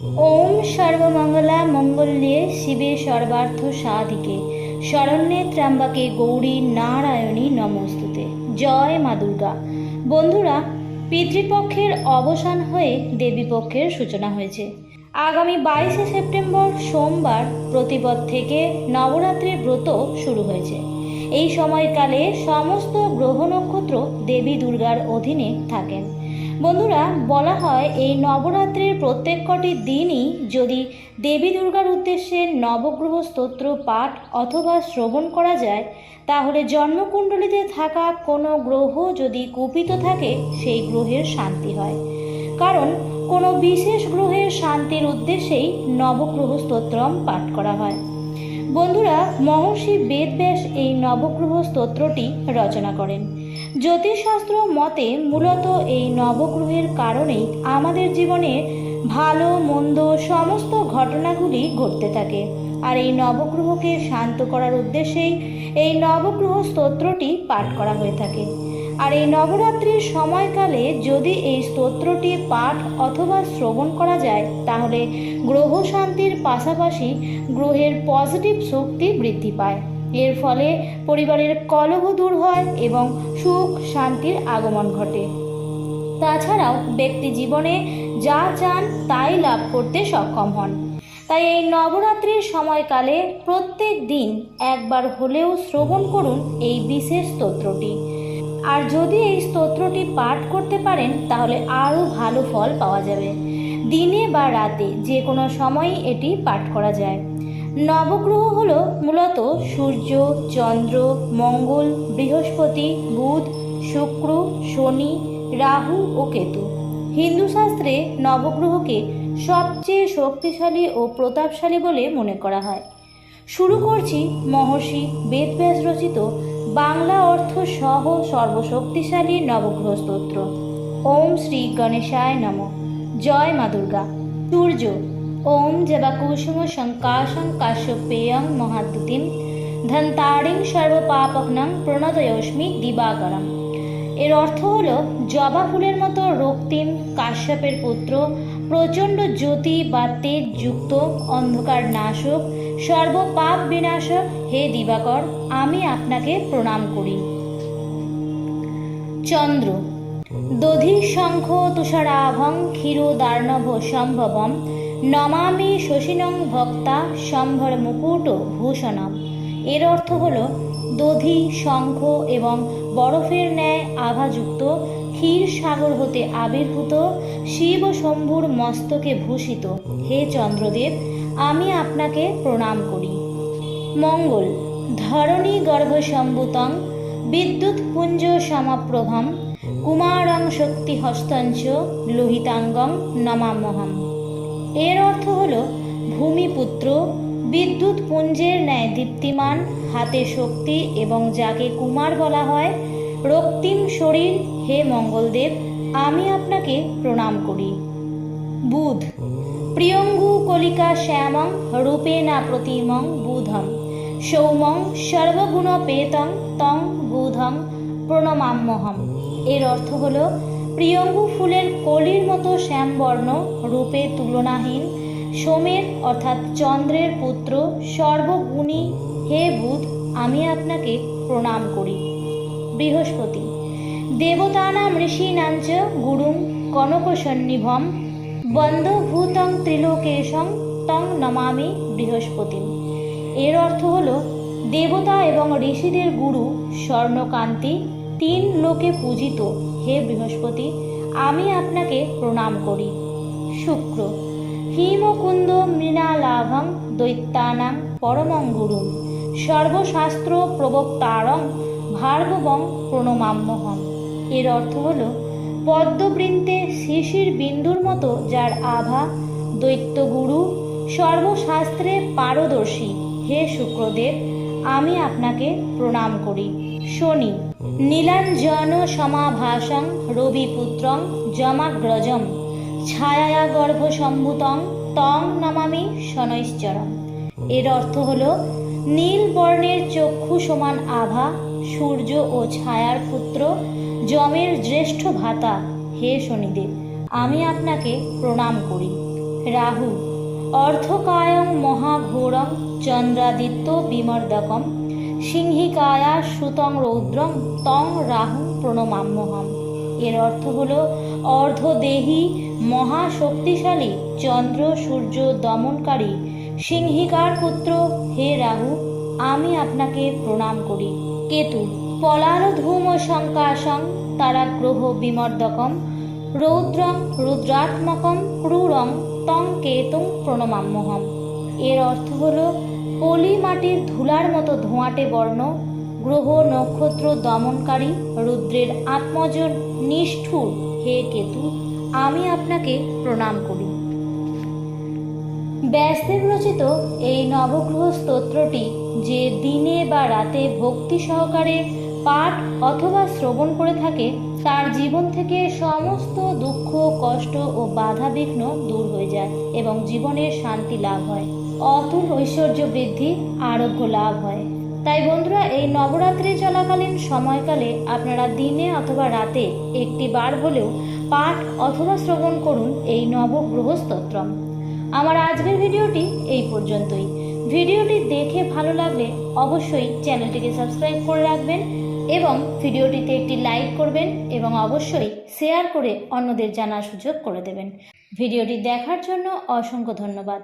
ওম সর্বমঙ্গলা মঙ্গল্যে শিবে সর্বার্থ সাধিকে, শরণ্যে ত্র্যম্বকে গৌরী নারায়ণী নমস্তুতে। জয় মা দুর্গা। বন্ধুরা, পিতৃপক্ষের অবসান হয়ে দেবীপক্ষের সূচনা হয়েছে। আগামী বাইশে সেপ্টেম্বর সোমবার প্রতিপদ থেকে নবরাত্রির ব্রত শুরু হয়েছে। এই সময়কালে সমস্ত গ্রহ নক্ষত্র দেবী দুর্গার অধীনে থাকেন। বন্ধুরা, বলা হয় এই নবরাত্রির প্রত্যেক কটি দিনই যদি দেবী দুর্গার উদ্দেশ্যে নবগ্রহ স্তোত্র, পাঠ অথবা শ্রবণ করা যায়, তাহলে জন্মকুণ্ডলিতে থাকা কোনো গ্রহ যদি কুপিত থাকে, সেই গ্রহের শান্তি হয়। কারণ, কোনো বিশেষ গ্রহের শান্তির উদ্দেশ্যেই নবগ্রহ স্তোত্রম পাঠ করা হয়। বন্ধুরা, মহর্ষি বেদব্যাস এই নবগ্রহ স্তোত্রটি রচনা করেন। জ্যোতিষশাস্ত্র মতে মূলত এই নবগ্রহের কারণেই আমাদের জীবনে ভালো, মন্দ সমস্ত ঘটনাগুলি ঘটতে থাকে। আর এই নবগ্রহকে শান্ত করার উদ্দেশ্যেই এই নবগ্রহ স্তোত্রটি পাঠ করা হয়ে থাকে। আর এই নবরাত্রির সময়কালে যদি এই স্তোত্রটি পাঠ অথবা শ্রবণ করা যায়, তাহলে গ্রহ শান্তির পাশাপাশি গ্রহের পজিটিভ শক্তি বৃদ্ধি পায়। এর ফলে পরিবারের কলহ দূর হয় এবং সুখ শান্তির আগমন ঘটে। তাছাড়াও ব্যক্তি জীবনে যা চান তাই লাভ করতে সক্ষম হন। তাই এই নবরাত্রির সময়কালে প্রত্যেক দিন একবার হলেও শ্রবণ করুন এই বিশেষ স্তোত্রটি। আর যদি এই স্তোত্রটি পাঠ করতে পারেন, তাহলে আরও ভালো ফল পাওয়া যাবে। দিনে বা রাতে যে কোনো সময়ই এটি পাঠ করা যায়। নবগ্রহ হল মূলত সূর্য, চন্দ্র, মঙ্গল, বৃহস্পতি, বুধ, শুক্র, শনি, রাহু ও কেতু। হিন্দু শাস্ত্রে নবগ্রহকে সবচেয়ে শক্তিশালী ও প্রতাপশালী বলে মনে করা হয়। শুরু করছি মহর্ষি বেদব্যাস রচিত বাংলা অর্থ সহ সর্বশক্তিশালী নবগ্রহ স্তোত্র ওম শ্রী গণেশায় নম। জয় মা দুর্গা। সূর্য। ওম জবাকুসুম শঙ্কাশং কাশ্যপেয়ং মহাদ্যুতিম। ধন্তাড়িং সর্বপাপঘ্নং প্রণতয়স্মি দিবাকরম। এর অর্থ হল জবা ফুলের মতো রক্তিম কাশ্যপের পুত্র, প্রচণ্ড জ্যোতি বা তেজ যুক্ত অন্ধকার নাশক সর্বপাপ বিনাশক হে দিবাকর, আমি আপনাকে প্রণাম করি। চন্দ্র, দধি শঙ্খ তুষারাভং ক্ষীরোদার্ণভ সম্ভবম, নমামি শশিনং ভক্তা সম্ভর মুকুট ভূষণম। এর অর্থ হল, দধি, শঙ্খ এবং বরফের ন্যায় আভাযুক্ত ক্ষীর সাগর হতে আবির্ভূত, শিব শম্ভুর মস্তকে ভূষিত। হে চন্দ্রদেব আমি আপনাকে প্রণাম করি। মঙ্গল, ধরণী গর্ভসম্ভূতং, বিদ্যুৎ পুঞ্জ সমাপ্রভম, কুমারং শক্তি হস্তঞ্চ লোহিতাঙ্গম নমামহম এর অর্থ হল ভূমিপুত্র, বিদ্যুৎ পুঞ্জের ন্যায় দীপ্তিমান, হাতে শক্তি এবং যাকে কুমার বলা হয়, রক্তিম শরীর, হে মঙ্গলদেব, আমি আপনাকে প্রণাম করি। বুধ। প্রিয়ঙ্গু কলিকা শ্যামং রূপেনা প্রতিমং বুধম। সৌমং সর্বগুণ পেতং তং বুধং প্রণমাম্যহম এর অর্থ হল, প্রিয়ঙ্গু ফুলের কলির মতো শ্যামবর্ণ রূপে তুলনাহীন, সোমের অর্থাৎ চন্দ্রের পুত্র সর্বগুণী। হে বুধ, আমি আপনাকে প্রণাম করি। বৃহস্পতি। দেবতানাম ঋষীনাঞ্চ গুরুং কনকসন্নিভম বন্ধভূতং ত্রিলোকেশং তং নমামি বৃহস্পতি। এর অর্থ হল, দেবতা এবং ঋষিদের গুরু স্বর্ণকান্তি, তিন লোকে পূজিত। হে বৃহস্পতি, আমি আপনাকে প্রণাম করি। শুক্র হিমকুন্দ মৃণালাভং দৈত্যানাং পরমং গুরুং। সর্বশাস্ত্র প্রবক্তারং ভার্গবং প্রণমাম্যহম এর অর্থ হল পদ্মবৃন্তে শিশির বিন্দুর মতো যার আভা, দৈত্যগুরু, সর্বশাস্ত্রে পারদর্শী। হে শুক্রদেব, আমি আপনাকে প্রণাম করি। শনি, নীলাঞ্জন সমাভাসং রবিপুত্রং যমাগ্রজম ছায়া গর্ভসম্ভূতং তং নমামি শনৈশ্চরম। এর অর্থ হল, নীল বর্ণের চক্ষু সমান আভা, সূর্য ও ছায়ার পুত্র যমের জ্যেষ্ঠ ভাতা, হে শনিদেব, আমি আপনাকে প্রণাম করি। রাহু, অর্ধকায়ং মহাঘোরং চন্দ্রাদিত্য বিমর্দকম, সিংহিকায়া সুতং রৌদ্রং তং রাহু প্রণমাম্যহম। এর অর্থ হল, অর্ধদেহী, মহাশক্তিশালী, চন্দ্র সূর্য দমনকারী, সিংহিকার পুত্র, হে রাহু, আমি আপনাকে প্রণাম করি। কেতু পলাল ধূম শঙ্কাশং তারা গ্রহ বিমর্দকম, রৌদ্রং রুদ্রাত্মকম, ক্রূরং তং কেতুং প্রণমাম্যহম এর অর্থ হল, পলি মাটির ধুলার মতো ধোঁয়াটে বর্ণ, গ্রহ নক্ষত্র দমনকারী, রুদ্রের আত্মজন নিষ্ঠুর, হে কেতু, আমি আপনাকে প্রণাম করি। ব্যাসদেব রচিত এই নবগ্রহ স্তোত্রটি যে দিনে বা রাতে ভক্তি সহকারে পাঠ অথবা শ্রবণ করে থাকে, তার জীবন থেকে সমস্ত দুঃখ, কষ্ট ও বাধা বিঘ্ন দূর হয়ে যায় এবং জীবনের শান্তি লাভ হয়। অতুল ঐশ্বর্য বৃদ্ধি, আরোগ্য লাভ হয়। তাই বন্ধুরা, এই নবরাত্রি চলাকালীন সময়কালে আপনারা দিনে অথবা রাতে একটি বার হলেও পাঠ অথবা শ্রবণ করুন এই নবগ্রহ স্তোত্রম আমার আজকের ভিডিওটি এই পর্যন্তই। ভিডিওটি দেখে ভালো লাগলে অবশ্যই চ্যানেলটিকে সাবস্ক্রাইব করে রাখবেন। এবং ভিডিওটিতে একটি লাইক করবেন এবং অবশ্যই শেয়ার করে অন্যদের জানার সুযোগ করে দেবেন। ভিডিওটি দেখার জন্য অসংখ্য ধন্যবাদ।